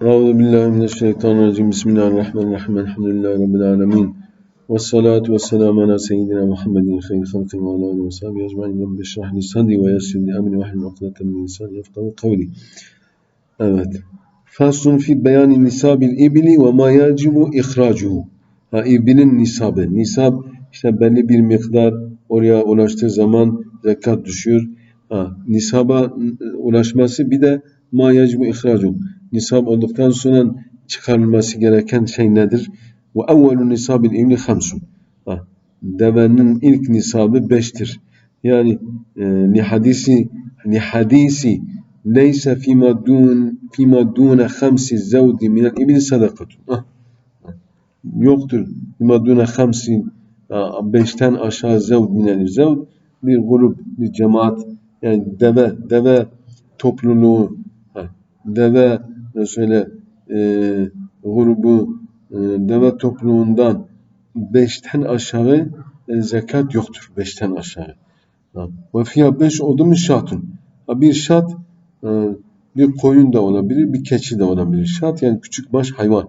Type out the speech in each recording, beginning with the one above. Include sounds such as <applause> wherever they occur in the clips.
Euzu billahi mineşşeytanirracim. Bismillahirrahmanirrahim. Elhamdülillahi rabbil alamin. Ves salatu vesselamu ala seyyidina Muhammedin hayri halqi ve ala alihi ve sahbihi ecmaîn. Rabbi şrah ve yessir li emri ve hlul ukdeten min lisani yefkahu kavli. Evet. Faslun fi beyani nisabil ibli ve ma yacibu ihracuhu. Ha iblin nisabı. Nisab işte belli bir miktar oraya ulaştığı zaman zekat düşüyor. Ha, nisaba ulaşması bir de ma yacibu ihracuhu nisab olduktan sonra çıkarılması gereken şey nedir? Ve evvelu nisabil ibni hamsun. Ha, Devenin ilk nisabı beştir. Yani e, li hadisi li hadisi leyse fima dun fima dune hamsi zevdi minel ibni sadakatun. Ha, Yoktur. Fima dune hamsi ha, beşten aşağı zevd minel zevd bir grup, bir cemaat yani deve, deve topluluğu, deve şöyle e, grubu e, deve topluluğundan beşten aşağı e, zekat yoktur. Beşten aşağı. Ve fiyah beş oldu mu şatun. Bir şat e, bir koyun da olabilir, bir keçi de olabilir. Şat yani küçük baş hayvan.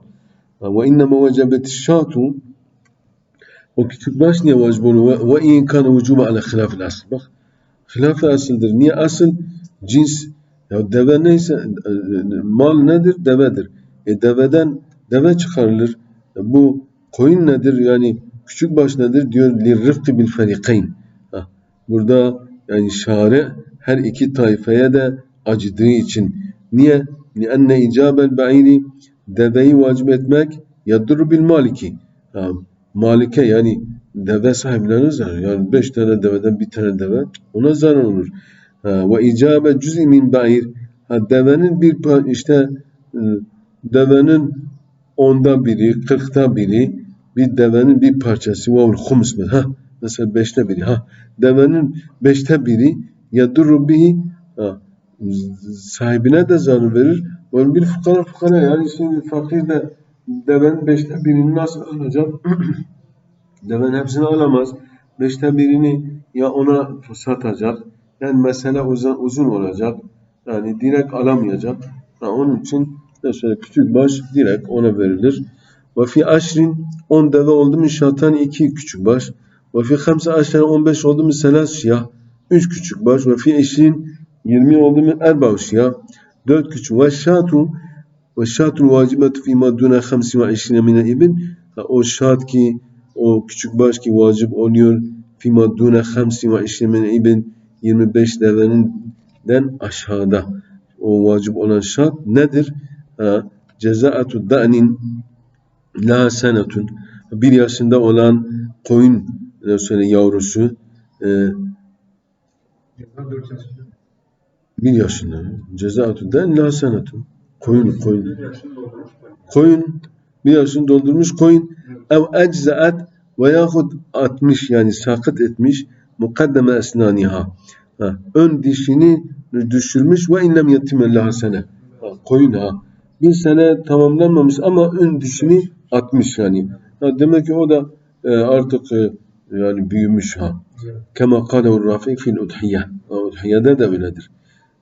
Ha, Ve inneme vecebeti şatu o küçük baş niye vacip oluyor? Ve, in kana vücuba ala hilafil asıl. Bak hilaf asıldır. Niye asıl? Cins ya deve neyse e, e, mal nedir? Devedir. E deveden deve çıkarılır. E bu koyun nedir? Yani küçük baş nedir? Diyor lirrifki bil ferikayn. Burada yani şare her iki tayfaya da acıdığı için. Niye? Lianne icabel ba'iri deveyi vacip etmek yadırru bil maliki. Malike yani deve sahiplerine zarar. Yani beş tane deveden bir tane deve ona zarar olur. Ve icabe cüz'i min ba'ir. Devenin bir işte e, devenin onda biri, kırkta biri bir devenin bir parçası ve hums mi? Ha, mesela beşte biri. Ha, devenin beşte biri yadurru bihi ha, sahibine de zarar verir. Ve bir fukara fukara yani şimdi fakir de devenin beşte birini nasıl alacak? <clears throat> Deven hepsini alamaz. Beşte birini ya ona satacak. Yani mesele uzun, uzun olacak. Yani direkt alamayacak. Ha, onun için de şöyle küçük baş direkt ona verilir. Ve fi aşrin 10 deve oldu mu şatan 2 küçük baş. Ve fi hamse aşrin 15 oldu mu selas siyah 3 küçük baş. Ve fi eşrin 20 oldu mu erba siyah 4 küçük. Ve şatu ve şatul vacibetu fîmâ dûne hamsi ve eşrine mine ibn. O şat ki o küçük baş ki vacip oluyor. Fîmâ dûne hamsi ve eşrine mine ibn. 25 deveninden aşağıda. O vacip olan şart nedir? Ha, da'nin la senetun. Bir yaşında olan koyun söyle yavrusu e, Ceza 4 yaşında. bir yaşında. Cezaatu da'nin la senetun. Koyun, koyun. 1 yaşında doldurmuş. koyun bir yaşını doldurmuş koyun ev eczaat ve yahut atmış yani sakıt etmiş Mukaddeme esnaniha. Ha, ön dişini düşürmüş ve inlem yetimellaha sene. Ha, koyun ha. Bir sene tamamlanmamış ama ön dişini atmış yani. Ha, demek ki o da e, artık e, yani büyümüş ha. Kema kâlehu rafi fil udhiyye. Udhiyyede de öyledir.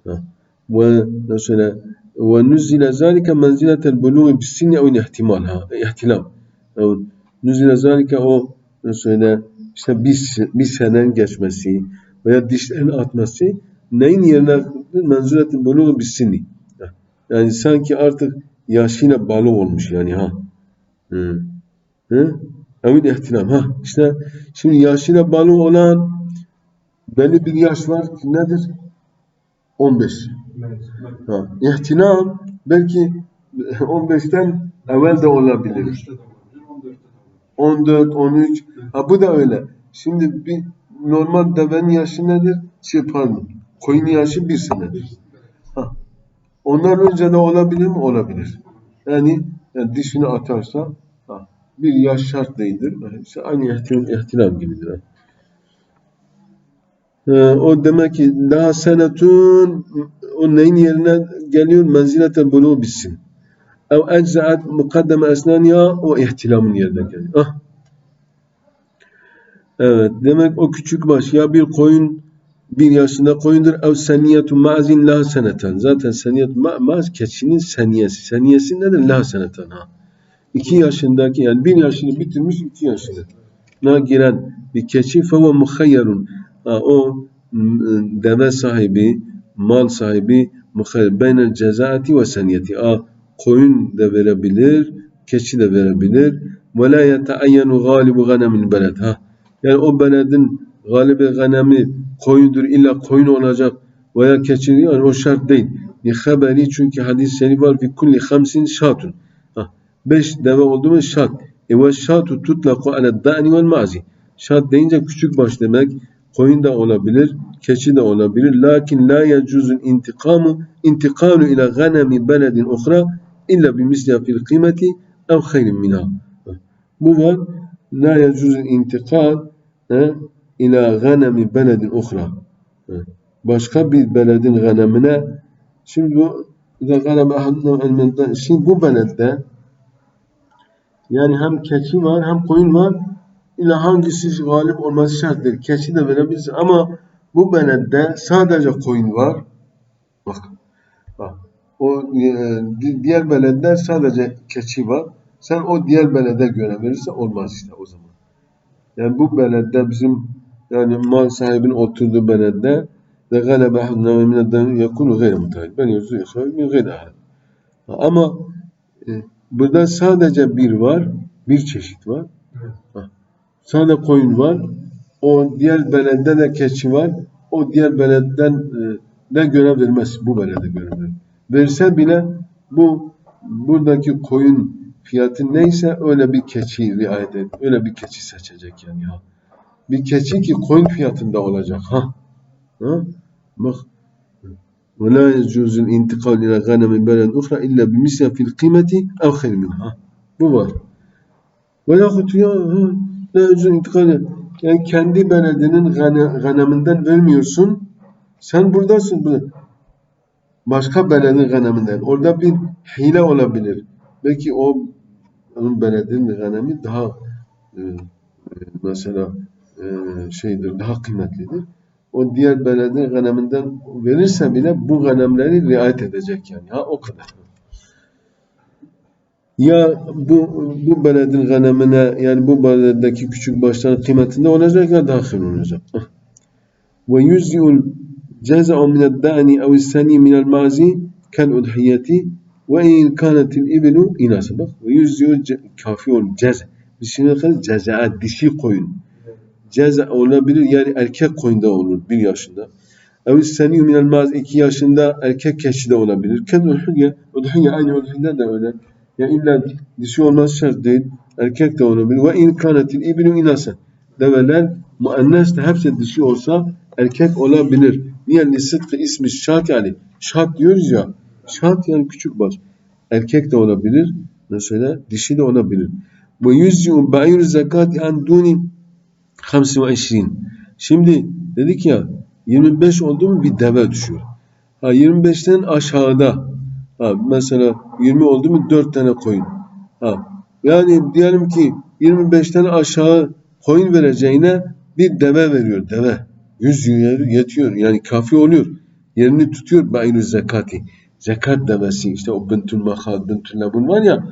Ha. Ve mesela ve nuzile zâlike menziletel buluği bisinne evin ihtimal ha. İhtilam. Nuzile zâlike o mesela işte bir, bir senen geçmesi veya dişlerin atması neyin yerine menzuletin buluğu bir sinni. Yani sanki artık yaşıyla bağlı olmuş yani ha. Hı. Hı? Ha. İşte şimdi yaşıyla bağlı olan belli bir yaş var ki nedir? 15. Evet. Ha. İhtilam belki 15'ten evvel de olabilir. 13'te de olabilir, 14'te de 14, olabilir. 13. Ha bu da öyle. Şimdi bir normal devenin yaşı nedir? Şey pardon. Koyun yaşı bir senedir. Ha. Ondan önce de olabilir mi? Olabilir. Yani, yani dişini atarsa ha, bir yaş şart değildir. İşte aynı ihtilam, ihtilam gibidir. Ee, o demek ki daha senetun o neyin yerine geliyor? Menzilete buluğu bitsin. Ev eczaat mukaddeme esnaniya o ihtilamın yerine geliyor. Ah. Evet. Demek o küçük baş ya bir koyun bir yaşında koyundur. Ev seniyetu ma'zin la seneten. Zaten seniyet ma ma'z keçinin seniyesi. Seniyesi nedir? La seneten ha. İki yaşındaki yani bir yaşını bitirmiş iki yaşında. Na giren bir keçi feve muhayyerun. Ha, o deve sahibi, mal sahibi muhayyer. Beynel cezaeti ve seniyeti. Ha, koyun da verebilir, keçi de verebilir. Ve la yeteayyenu galibu ganemin beled. Ha. Yani o beledin galibi ganemi koyundur illa koyun olacak veya keçi yani o şart değil. Li haberi çünkü hadis-i şerif var fi kulli hamsin şatun. Ha. Beş deve oldu mu şat. E ve şatu tutlaku ala da'ni vel mazi. Şat deyince küçük baş demek. Koyun da olabilir, keçi de olabilir. Lakin la yecuzun intikamu intikalu ila ganemi beledin ukhra illa bimisliha fil kıymeti ev hayrin minha. Bu var. La yecuzun intikal ila ganemi beledin ukhra. He. Başka bir beledin ganemine şimdi bu şimdi bu beledde yani hem keçi var hem koyun var. İlla hangisi galip olması şarttır. Keçi de verebiliriz ama bu beledde sadece koyun var. Bak. Bak. O e, di- diğer beledde sadece keçi var. Sen o diğer belede göre verirse olmaz işte o zaman. Yani bu beledde bizim yani mal sahibinin oturduğu beledde ve galebe ahaduna min ad-damin yakunu gayre mutahhid. Ben yüzü yasavı min ahad. Ama e, burada sadece bir var, bir çeşit var. Evet. Sadece koyun var. O diğer beledde de keçi var. O diğer beledden e, de görev vermez. Bu belede görev verir. Verse bile bu buradaki koyun fiyatı neyse öyle bir keçi riayet et. Öyle bir keçi seçecek yani ha. Bir keçi ki koyun fiyatında olacak ha. Ha? Bak. ولا يجوز الانتقال إلى غنم بلد أخرى إلا بمثلها في القيمة أو خير منها. Bu var. Veyahut ya ha, la yecuz intikal yani kendi beledinin gane, ganeminden vermiyorsun. Sen buradasın. burada. Başka beledin ganeminden. Orada bir hile olabilir. Belki o onun beledinin ganemi daha e, e, mesela e, şeydir, daha kıymetlidir. O diğer beledin ganeminden verirse bile bu ganemleri riayet edecek yani. Ha o kadar. Ya bu bu beledin ganemine yani bu beleddeki küçük başların kıymetinde olacak ya dahil olacak. Ve yüzyul ceza'u mined da'ni ev sani minel mazi kel udhiyeti ve in kanetil ibilu inasa bak ve yüzyul ce- kafi ol ceza. Biz şimdi kadar ceza dişi koyun. Ceza olabilir yani erkek koyunda olur bir yaşında. Ev seni minel mazi iki yaşında erkek keçi de olabilir. Kel udhiye udhiye aynı udhiye de öyle. Ya illa dişi olması şart değil. Erkek de olabilir. Ve in kanetil ibilu inasa. Develer muannes de hepsi dişi olsa erkek olabilir. Niye? Li sıdkı ismi şat yani. Şat diyoruz ya. Şat yani küçük baş. Erkek de olabilir. Mesela dişi de olabilir. Ve yüzyum ba'ir zekati an duni 25. Şimdi dedik ya 25 oldu mu bir deve düşüyor. Ha 25'ten aşağıda ha mesela 20 oldu mu 4 tane koyun. Ha yani diyelim ki 25'ten aşağı koyun vereceğine bir deve veriyor deve. 100 euro yetiyor yani kafi oluyor. Yerini tutuyor ba'ir zekati. Zekat devesi işte o bintül mahal, bintül labun var ya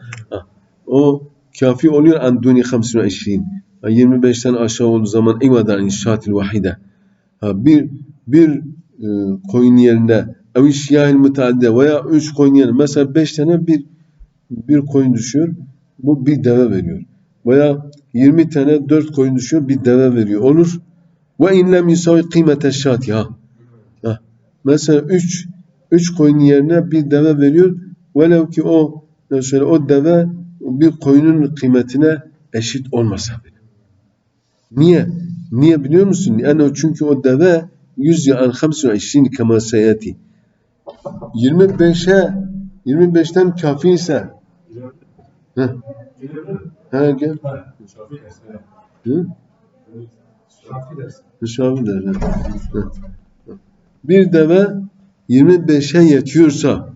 o kafi oluyor an duni 25. Ha, 25'ten aşağı olduğu zaman ivadan inşaatil vahide. Bir bir e, koyun yerine ev işyahil müteadde veya üç koyun yerine mesela beş tane bir bir koyun düşüyor. Bu bir deve veriyor. Veya 20 tane dört koyun düşüyor bir deve veriyor. Olur. Ve in lem yusavi kıymete şati ha. ha. Mesela üç üç koyun yerine bir deve veriyor. Velev ki o mesela o deve bir koyunun kıymetine eşit olmasa bile. Niye? Niye biliyor musun? Yani çünkü o deve 100 an 25 kama seyati. 25'e 25'ten kafi ise Heh, he gel. Hı? Şafi der. Bir deve 25'e yetiyorsa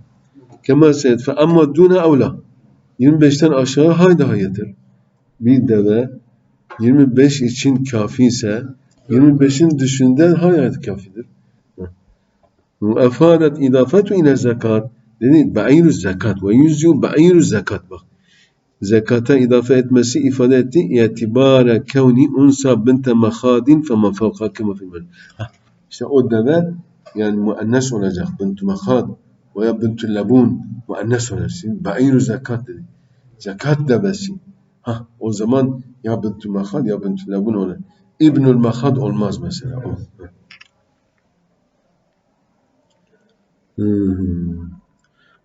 kema seyat fe amma dune avla 25'ten aşağı haydi yeter. Bir deve 25 için kafi ise 25'in dışında hayat kafidir. Efadet idafetu ile zekat. Dedi ba'irü zekat ve yüzü ba'irü zekat bak. Zekata idafe etmesi ifade etti. İtibare kevni unsa binte mahadin fema fevka kema fil men. Hah, İşte o deve yani müennes olacak. Bintu mahad veya bintu labun müennes olacak. Şimdi ba'irü zekat dedi. Zekat devesi. Ha, o zaman ya bintu mahad ya bintu labun olur. İbnül mahad olmaz mesela. O. Hmm.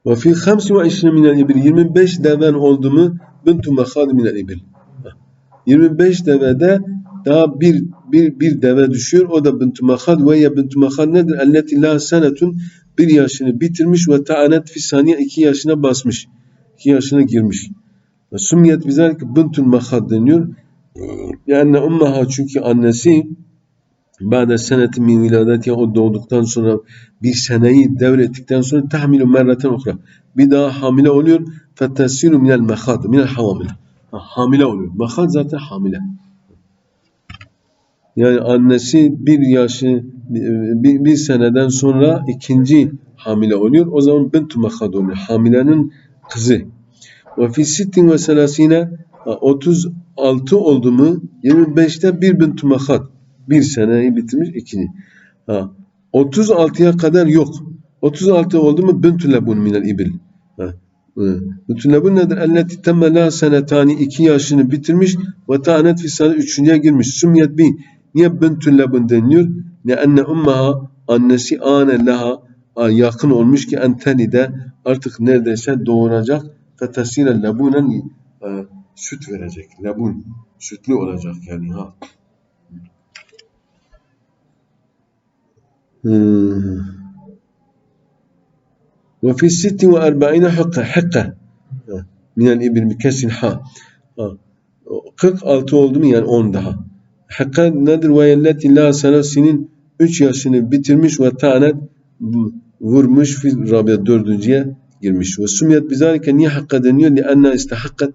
Ve fi 25 minel ibil 25 deven oldu mu bintu mahad minel ibil. 25 devede daha bir bir bir deve düşüyor. O da bintu mahad ve ya bintu mahad nedir? Elleti la senetun bir yaşını bitirmiş ve ta'anet fi saniye iki yaşına basmış. iki yaşına girmiş. Ve sumiyet bizarki bintul mahad deniyor. Yani ummaha çünkü annesi Ba'de seneti min viladeti o doğduktan sonra bir seneyi devrettikten sonra tahmilu merreten ukra. Bir daha hamile oluyor. Fetesiru minel mehad, minel havamil. Ha, Hamile oluyor. Mehad zaten hamile. Yani annesi bir yaşı bir, bir seneden sonra ikinci hamile oluyor. O zaman bintu mehad oluyor. Hamilenin kızı. Ve fi sittin ve selasine 36 oldu mu 25'te bir bintu mehad bir seneyi bitirmiş ikini. Ha. 36'ya kadar yok. 36 oldu mu bintü lebun minel ibil. Ha. Bintü lebun nedir? Elleti temme la senetani iki yaşını bitirmiş ve ta'anet fi sene üçüncüye girmiş. Sümyet bi. Niye bentün lebun deniliyor? Ne enne ummaha annesi ane leha yakın olmuş ki enteni de artık neredeyse doğuracak. Fetesine lebunen e, süt verecek. Lebun sütlü olacak yani ha. Ve fi sitti ve erbaine hakka hakka minel ibn kesin ha. 46 oldu mu yani 10 daha. Hakka nedir? Ve yelleti la sana senin 3 yaşını bitirmiş ve tanet vurmuş fi rabia dördüncüye girmiş. Ve sumiyet bizarike niye hakka deniyor? Li enna istahakkat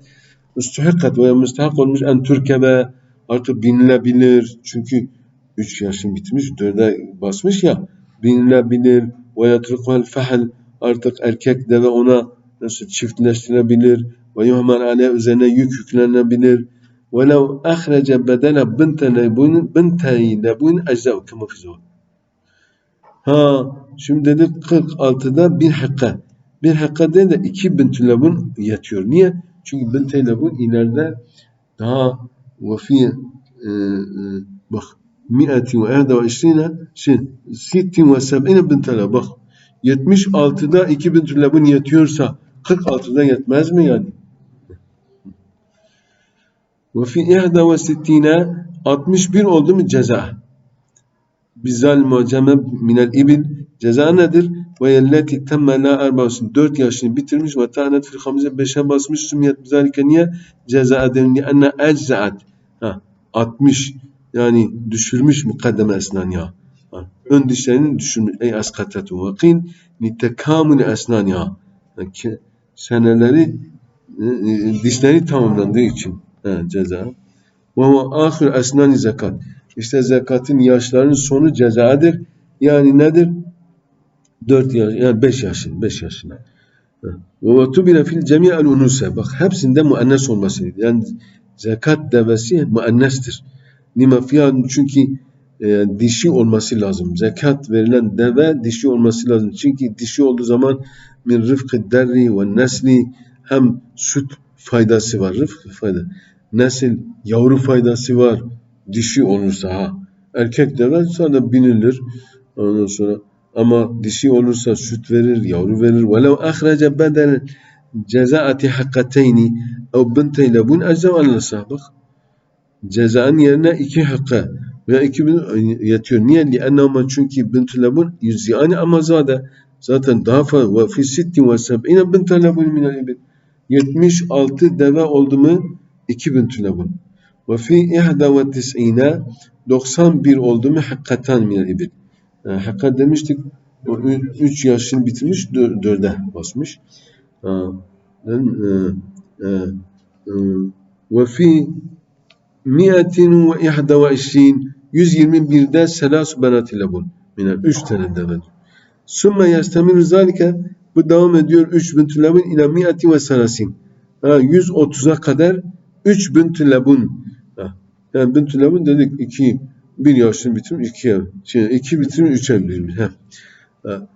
müstehakkat veya müstehak olmuş en türkebe artık binilebilir. Çünkü 3 yaşını bitirmiş, 4'e basmış ya binilebilir ve yatrukuhel fehel artık erkek deve ona nasıl çiftleştirebilir ve yuhman aleyh üzerine yük yüklenebilir ve lev ahrece bedene binte lebun binte lebun ecza'u kama fi zavab ha şimdi dedik 46'da bir hakka bir hakka değil de iki bintü lebun yatıyor niye? çünkü binte lebun ileride daha ve fi e, e, bak مئة وإحدى وعشرين şey, ست وسبعين بنت bak 76'da 2 bin tülebun yetiyorsa 46'da yetmez mi yani? Ve fi ihda ve sittine 61 oldu mu ceza? Bizal muceme minel ibil ceza nedir? Ve yelleti temme la erbasın 4 yaşını bitirmiş ve tanet fil hamize 5'e basmış sümiyet bizalike niye? Ceza edin li enne eczaat. Ha, 60 yani düşürmüş mukaddeme esnaniha. Ön dişlerini düşürmüş. Ey askatetu ve kin li tekamül esnaniha. Yani seneleri dişleri tamamlandığı için he, ceza. Ve huve ahir esnani zekat. İşte zekatın yaşlarının sonu cezadır. Yani nedir? 4 yaş, yani 5 yaşın, 5 yaşına. Ve tubile fil cemi'el unuse. Bak hepsinde müennes olması. Yani zekat devesi müennestir. Lima fiyan çünkü e, dişi olması lazım. Zekat verilen deve dişi olması lazım. Çünkü dişi olduğu zaman min rıfkı derri ve nesli hem süt faydası var. Rıfkı fayda. Nesil yavru faydası var. Dişi olursa ha. Erkek deve sonra binilir. Ondan sonra ama dişi olursa süt verir, yavru verir. Velev ahrece bedel cezaati hakkateyni ev bintey lebun eczav alel sabık cezanın yerine iki hakka ve iki bin yatıyor. Niye? Li'ennehuma çünkü bintü lebun yüzyani ama zade zaten daha fazla ve fi sittin ve seb'ine bintü lebun minel ibil 76 deve oldu mu 2 bintü lebun ve fi ihda ve tis'ine 91 oldu mu hakkatan minel ibil yani hakka demiştik 3 yaşını bitirmiş 4'e basmış ve fi mi'atin ve ihda ve işrin 121'de selasu benati lebun. Minel 3 tane deve. Sümme yestemiru zalike bu devam ediyor 3 bin lebun ila mi'ati ve serasin. Ha, 130'a kadar 3 bin lebun. Ha, yani bin lebun dedik 2 bir yaşını bitirmiş 2'ye. Şey, 2 bitirmiş 3'e bitirmiş. Ha. Ha.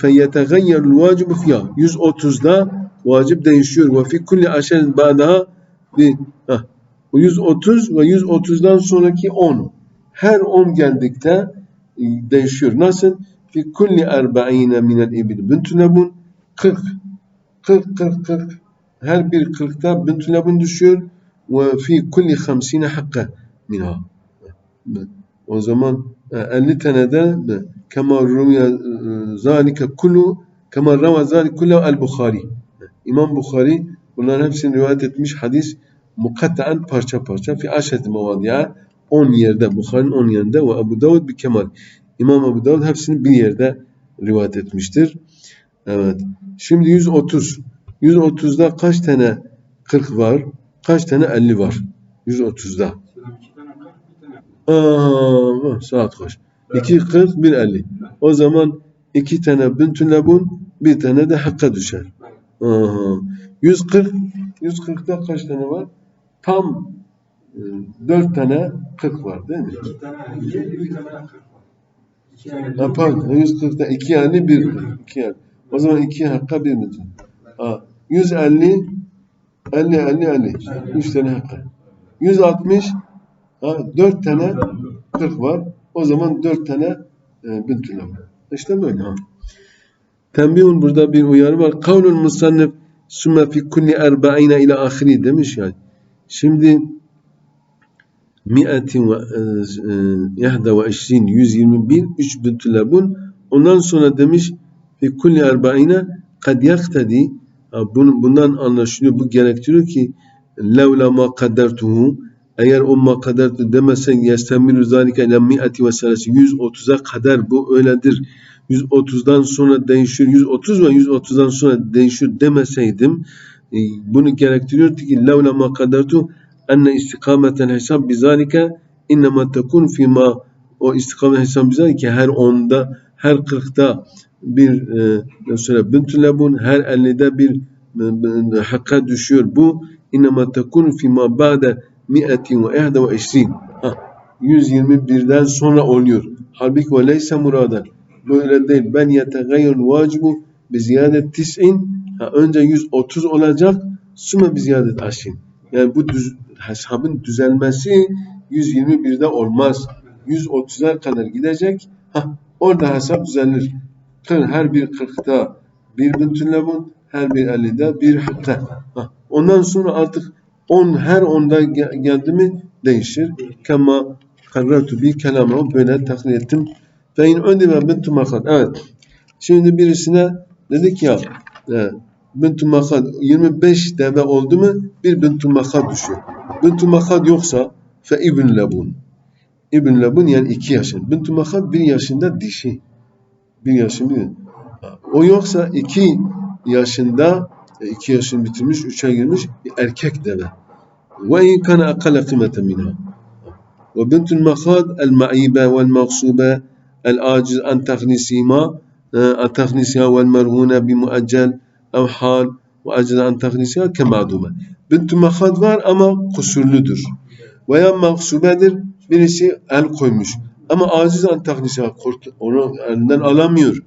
فَيَتَغَيَّرُ الْوَاجِبُ فِيهَا 130'da vacip değişiyor. Ve fi kulli aşerin ba'daha bir ha, bu 130 ve 130'dan sonraki 10. Her 10 geldikte e, değişiyor. Nasıl? Fi kulli erba'ine minel ibil büntülebun 40. 40, 40, 40. her bir 40'ta büntülebun düşüyor. Ve fi kulli 50 hakka minha. O zaman e, 50 tane de kema ruya zalike kullu kema rava zalike kullu el Bukhari. İmam Bukhari bunların hepsini rivayet etmiş hadis mukattaen parça parça fi aşet mevadi'a 10 yerde Bukhari'nin 10 yerinde ve Ebu Davud bir kemal. İmam Ebu Davud hepsini bir yerde rivayet etmiştir. Evet. Şimdi 130. 130'da kaç tane 40 var? Kaç tane 50 var? 130'da. İki tane kırk, bir tane. Aa, saat kaç? 2 40 1 50. O zaman iki tane büntün lebun bir tane de hakka düşer. Aha. 140 140'da kaç tane var? Tam 4 tane 40 var değil mi? İki tane elli, bir tane kırk var. Pardon 140'da 2 yani 1 2 yani. O zaman 2 hakka 1 midir? Ha, 150 50 50 50 3 tane hakka. 160 ha, 4 tane 40 var. O zaman 4 tane e, bintül lebun. İşte böyle ha. Tembihun burada bir uyarı var. Kavlul musannif sümme fi kulli erba'ine ila ahiri demiş yani. Şimdi mi'atin ve e, e, yahda ve eşrin 121 3 büntü lebun ondan sonra demiş fi kulli erba'ine kad bunun- bundan anlaşılıyor. Bu gerektiriyor ki levla ma kaddertuhu eğer o ma kaddertu demesen yestemilu zalike ile mi'ati ve selasi 130'a kadar bu öyledir. 130'dan sonra değişiyor. 130 ve 130'dan sonra değişiyor demeseydim e, bunu gerektiriyor ki levla ma kaddertu enne istikametel hesab bizalike innema tekun fima o istikamet hesab bizalike her onda her 40'ta bir e, mesela büntü lebun her 50'de bir e, e, hakka düşüyor. Bu innema tekun fima ba'de mi'etin ve ehde ve eşrin. Ha, 121'den sonra oluyor. Halbuki ve leyse muradan. Böyle değil. Ben yetegayyul vacibu bi ziyadet tis'in. Önce 130 olacak. Süme bi ziyadet aşrin. Yani bu düz, hesabın düzelmesi 121'de olmaz. 130'a kadar gidecek. Ha, orada hesap düzelir. Kır- Her bir 40'ta bir büntün lebun, her bir 50'de bir. Ha, Ondan sonra artık 10 her 10'da ge- geldi mi değişir. Kema karrartu bir kelama böyle takdir ettim. Fe in ödime bintu makad. Evet. Şimdi birisine dedik ya e, bintu makad 25 deve oldu mu bir bintu makad düşüyor. Bintu makad yoksa fe ibn lebun. İbn lebun yani 2 yaşında. Bintu makad 1 yaşında dişi. 1 yaşında. O yoksa 2 yaşında 2 yaşını bitirmiş, 3'e girmiş bir erkek deve. Ve in kana akalla kıymeten minha. Ve bintul mahad el ma'ibe vel mağsube el aciz an tahnisiha an tahnisiha vel merhune bi muaccel ev hal ve aciz an tahnisiha kemadume. Bintul mahad var ama kusurludur. Veya mağsubedir birisi el koymuş. Ama aciz an tahnisiha kurt- onu elinden alamıyor.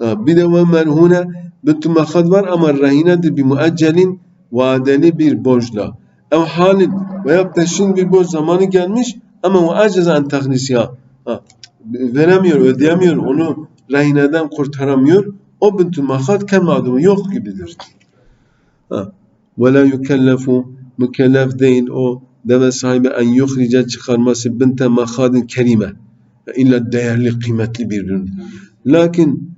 Bir de ve merhune bintu mahad var ama rehinedir bir müeccelin vadeli bir borçla. Ev halin veya peşin bir borç zamanı gelmiş ama aciz an tahnisiha. Ha, veremiyor, ödeyemiyor, onu rehineden kurtaramıyor. O bintu mahad kendi adımı yok gibidir. Ha. Ve la yukellefu mükellef değil o deve sahibi en yuhrice çıkarması binte mahadin kerime. İlla değerli, kıymetli bir ürün. Lakin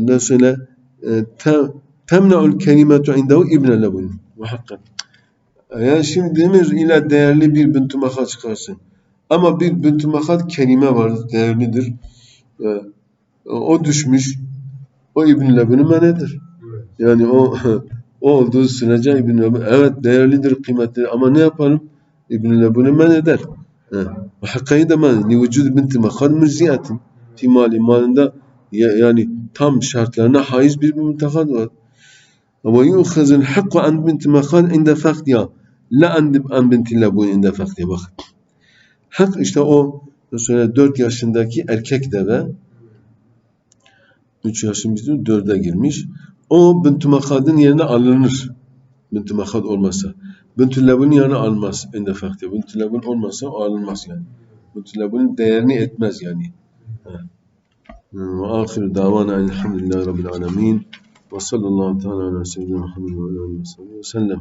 mesela e, te- temna'ul kelimetu indehu ibne lebun. Ve hakkan. Yani şimdi demir ile değerli bir büntü makat çıkarsın. Ama bir büntü makat kelime var, değerlidir. E, o düşmüş. O İbn Lebun'u menedir. Yani o <laughs> o olduğu sürece İbn Lebun evet değerlidir, kıymetlidir ama ne yapalım? İbn Lebun'u men eder. Ve hakkayı da men li vücudu binti makad mürziyatin fi mali malında Ya- yani tam şartlarına haiz bir müntekat var. Ama yu'khazul hakku an binti makan inde faktiya. La an, binti labun inde faktiya. Bak. Hak işte o mesela 4 yaşındaki erkek deve 3 yaşın bitti 4'e girmiş. O binti makadın yerine alınır. Binti makad olmasa. Büntülebun yani almaz en defakte. Büntülebun olmazsa alınmaz yani. Büntülebun değerini etmez yani. Ve ahiru davana elhamdülillahi rabbil alemin. Ve sallallahu teala ala seyyidina Muhammed ve aleyhi ve sellem.